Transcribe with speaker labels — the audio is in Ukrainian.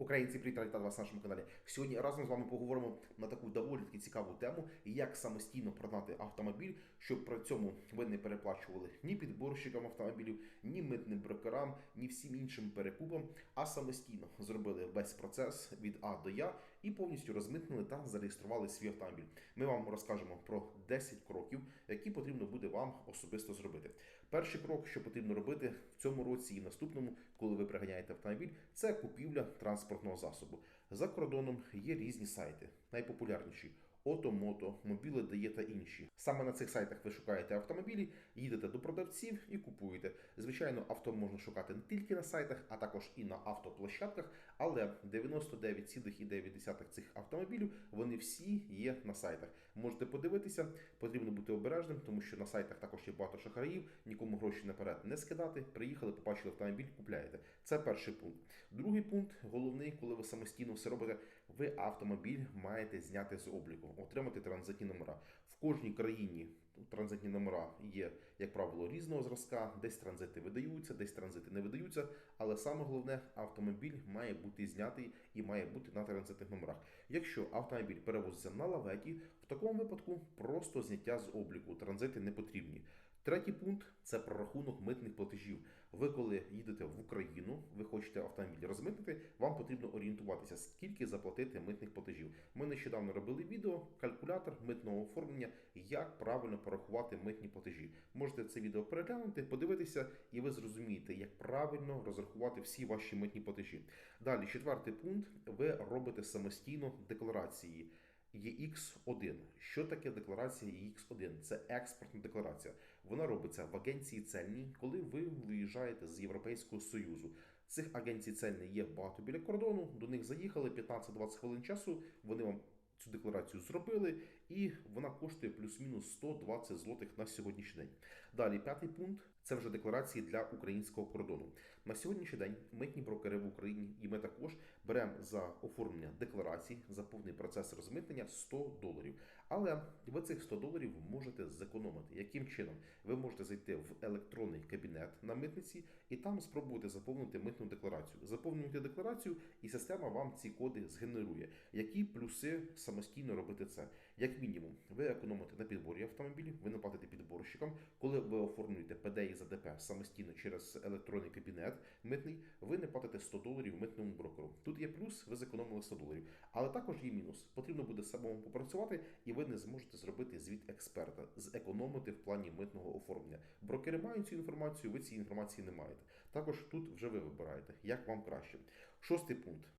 Speaker 1: Українці, привіт, вітаю вас на нашому каналі. Сьогодні разом з вами поговоримо на таку доволі таки цікаву тему, як самостійно продати автомобіль, щоб при цьому ви не переплачували ні підборщикам автомобілів, ні митним брокерам, ні всім іншим перекупам, а самостійно зробили весь процес від А до Я і повністю розмитнили та зареєстрували свій автомобіль. Ми вам розкажемо про 10 кроків, які потрібно буде вам особисто зробити. Перший крок, що потрібно робити в цьому році і наступному, коли ви приганяєте автомобіль, це купівля транспортного засобу. За кордоном є різні сайти, найпопулярніші. Ото-мото, мобіли дає та інші. Саме на цих сайтах ви шукаєте автомобілі, їдете до продавців і купуєте. Звичайно, авто можна шукати не тільки на сайтах, а також і на автоплощадках, але 99,9 цих автомобілів вони всі є на сайтах. Можете подивитися, потрібно бути обережним, тому що на сайтах також є багато шахраїв, нікому гроші наперед не скидати. Приїхали, побачили автомобіль, купляєте. Це перший пункт. Другий пункт, головний, коли ви самостійно все робите, ви автомобіль маєте зняти з обліку, отримати транзитні номера. В кожній країні транзитні номера є, як правило, різного зразка. Десь транзити видаються, десь транзити не видаються. Але саме головне, автомобіль має бути знятий і має бути на транзитних номерах. Якщо автомобіль перевозиться на лаветі, в такому випадку просто зняття з обліку. Транзити не потрібні. Третій пункт це прорахунок митних платежів. Ви, коли їдете в Україну, ви хочете автомобіль розмитнити, вам потрібно орієнтуватися, скільки заплатити митних платежів. Ми нещодавно робили відео, калькулятор митного оформлення, як правильно порахувати митні платежі. Можете це відео переглянути, подивитися, і ви зрозумієте, як правильно розрахувати всі ваші митні платежі. Далі, четвертий пункт: ви робите самостійно декларації. EX1. Що таке декларація EX1? Це експортна декларація. Вона робиться в агенції цельній, коли ви виїжджаєте з Європейського Союзу. Цих агенцій цельний є багато біля кордону. До них заїхали 15-20 хвилин часу. Вони вам цю декларацію зробили, і вона коштує плюс-мінус 120 злотих на сьогоднішній день. Далі, п'ятий пункт це вже декларації для українського кордону. На сьогоднішній день митні брокери в Україні, і ми також беремо за оформлення декларацій за повний процес розмитнення 100 доларів. Але ви цих 100 доларів можете зекономити. Яким чином? Ви можете зайти в електронний кабінет на митниці і там спробувати заповнити митну декларацію. Заповнюєте декларацію, і система вам ці коди згенерує. Які плюси самостійно робити це? Як мінімум, ви економите на підборі автомобілів, ви не платите підборщикам. Коли ви оформлюєте ПД і ЗДП самостійно через електронний кабінет митний, ви не платите 100 доларів митному брокеру. Тут є плюс, ви зекономили 100 доларів. Але також є мінус. Потрібно буде самому попрацювати, і ви не зможете зробити звіт експерта, зекономити в плані митного оформлення. Брокери мають цю інформацію, ви цієї інформації не маєте. Також тут вже ви вибираєте, як вам краще. Шостий пункт.